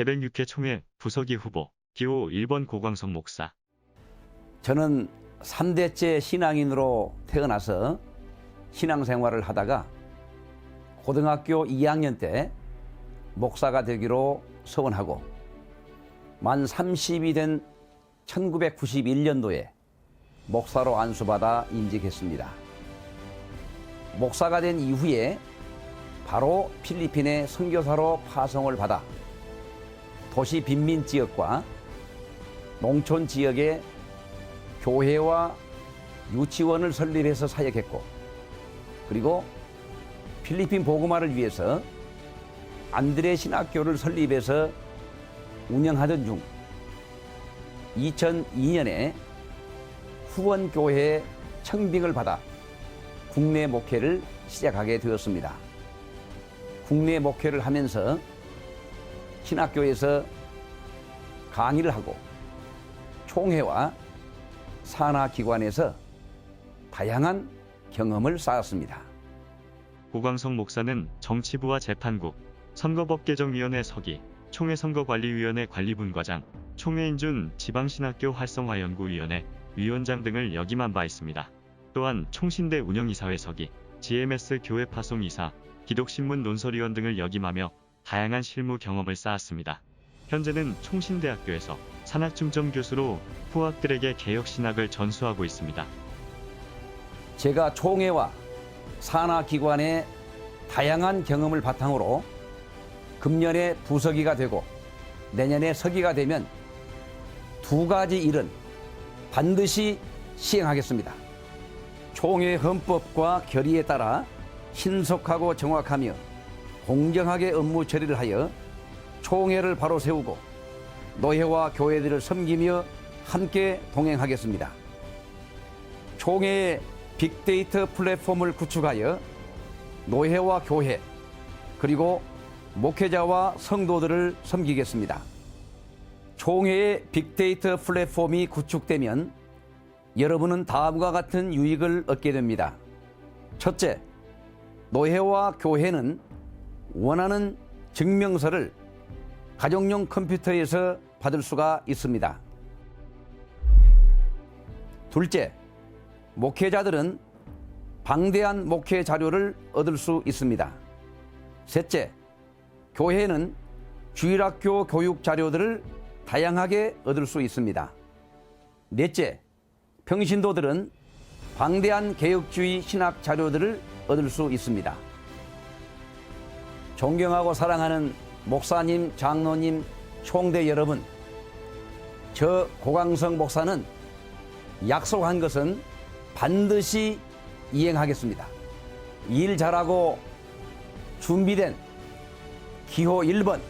제106회 총회 부서기 후보 기호 1번 고광석 목사 저는 3대째 신앙인으로 태어나서 신앙생활을 하다가 고등학교 2학년 때 목사가 되기로 서원하고 만 30이 된 1991년도에 목사로 안수받아 임직했습니다. 목사가 된 이후에 바로 필리핀에 선교사로 파송을 받아 도시 빈민 지역과 농촌 지역에 교회와 유치원을 설립해서 사역했고 그리고 필리핀 복음화를 위해서 안드레 신학교를 설립해서 운영하던 중 2002년에 후원교회 청빙을 받아 국내 목회를 시작하게 되었습니다. 국내 목회를 하면서 신학교에서 강의를 하고 총회와 산하기관에서 다양한 경험을 쌓았습니다. 고광석 목사는 정치부와 재판국, 선거법개정위원회 서기, 총회 선거관리위원회 관리분과장, 총회인준 지방신학교 활성화연구위원회 위원장 등을 역임한 바 있습니다. 또한 총신대 운영이사회 서기, GMS 교회 파송이사, 기독신문 논설위원 등을 역임하며 다양한 실무 경험을 쌓았습니다. 현재는 총신대학교에서 산학중점 교수로 후학들에게 개혁신학을 전수하고 있습니다. 제가 총회와 산하기관의 다양한 경험을 바탕으로 금년에 부서기가 되고 내년에 서기가 되면 두 가지 일은 반드시 시행하겠습니다. 총회 헌법과 결의에 따라 신속하고 정확하며 공정하게 업무 처리를 하여 총회를 바로 세우고 노회와 교회들을 섬기며 함께 동행하겠습니다. 총회의 빅데이터 플랫폼을 구축하여 노회와 교회 그리고 목회자와 성도들을 섬기겠습니다. 총회의 빅데이터 플랫폼이 구축되면 여러분은 다음과 같은 유익을 얻게 됩니다. 첫째, 노회와 교회는 원하는 증명서를 가정용 컴퓨터에서 받을 수가 있습니다. 둘째, 목회자들은 방대한 목회 자료를 얻을 수 있습니다. 셋째, 교회는 주일학교 교육 자료들을 다양하게 얻을 수 있습니다. 넷째, 평신도들은 방대한 개혁주의 신학 자료들을 얻을 수 있습니다. 존경하고 사랑하는 목사님, 장로님, 총대 여러분, 저 고강성 목사는 약속한 것은 반드시 이행하겠습니다. 일 잘하고 준비된 기호 1번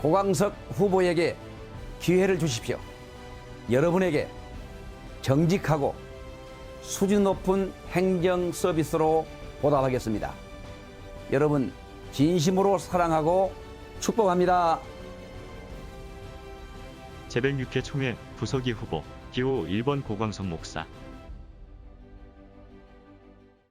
고강석 후보에게 기회를 주십시오. 여러분에게 정직하고 수준 높은 행정 서비스로 보답하겠습니다. 여러분 진심으로 사랑하고 축복합니다. 제106회 총회 부서기 후보 기호 1번 고광석 목사